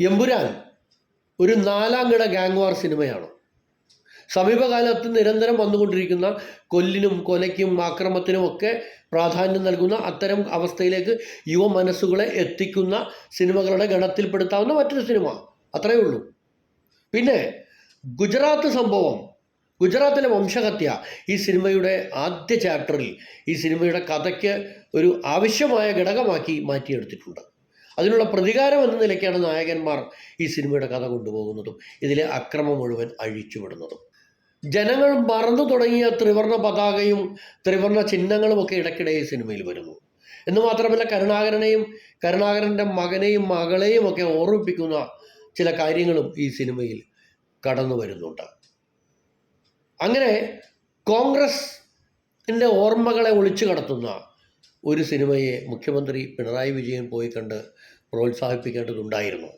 എമ്പുരാൻ ഒരു നാലാം കിട ഗാങ് വാർ സിനിമയാണ്? സമീപകാലത്ത് നിരന്തരം വന്നുകൊണ്ടിരിക്കുന്ന കൊല്ലിനും കൊലയ്ക്കും ആക്രമത്തിനും ഒക്കെ പ്രാധാന്യം നൽകുന്ന അത്തരം അവസ്ഥയിലേക്ക് യുവ മനസ്സുകളെ എത്തിക്കുന്ന സിനിമകളുടെ ഗണത്തിൽപ്പെടുത്താവുന്ന മറ്റൊരു സിനിമ. അത്രയേ ഉള്ളൂ. പിന്നെ ഗുജറാത്ത് സംഭവം. ഗുജറാത്തിലെ വംശഹത്യ ഈ സിനിമയുടെ ആദ്യ ചാപ്റ്ററിൽ ഈ സിനിമയുടെ കഥയ്ക്ക് ഒരു ആവശ്യമായ ഘടകമാക്കി മാറ്റിയെടുത്തിട്ടുണ്ട്. അതിനുള്ള പ്രതികാരം എന്ന നിലയ്ക്കാണ് നായകന്മാർ ഈ സിനിമയുടെ കഥ കൊണ്ടുപോകുന്നതും. ഇതിലെ അക്രമം മുഴുവൻ അഴിച്ചുവിടുന്നതും. ജനങ്ങൾ മറന്നു തുടങ്ങിയ ത്രിവർണ പതാകയും ത്രിവർണ ചിഹ്നങ്ങളും ഒക്കെ ഇടയ്ക്കിടെ ഈ സിനിമയിൽ വരുന്നു. എന്ന് മാത്രമല്ല കരുണാകരനെയും കരുണാകരന്റെ മകനെയും മകളെയും ഒക്കെ ഓർമ്മിപ്പിക്കുന്ന ചില കാര്യങ്ങളും ഈ സിനിമയിൽ കടന്നു വരുന്നുണ്ട്. അങ്ങനെ കോൺഗ്രസിന്റെ ഓർമ്മകളെ ഒളിച്ചു കടത്തുന്ന ഒരു സിനിമയെ മുഖ്യമന്ത്രി പിണറായി വിജയൻ പോയി കണ്ട് പ്രോത്സാഹിപ്പിക്കേണ്ടതുണ്ടായിരുന്നു.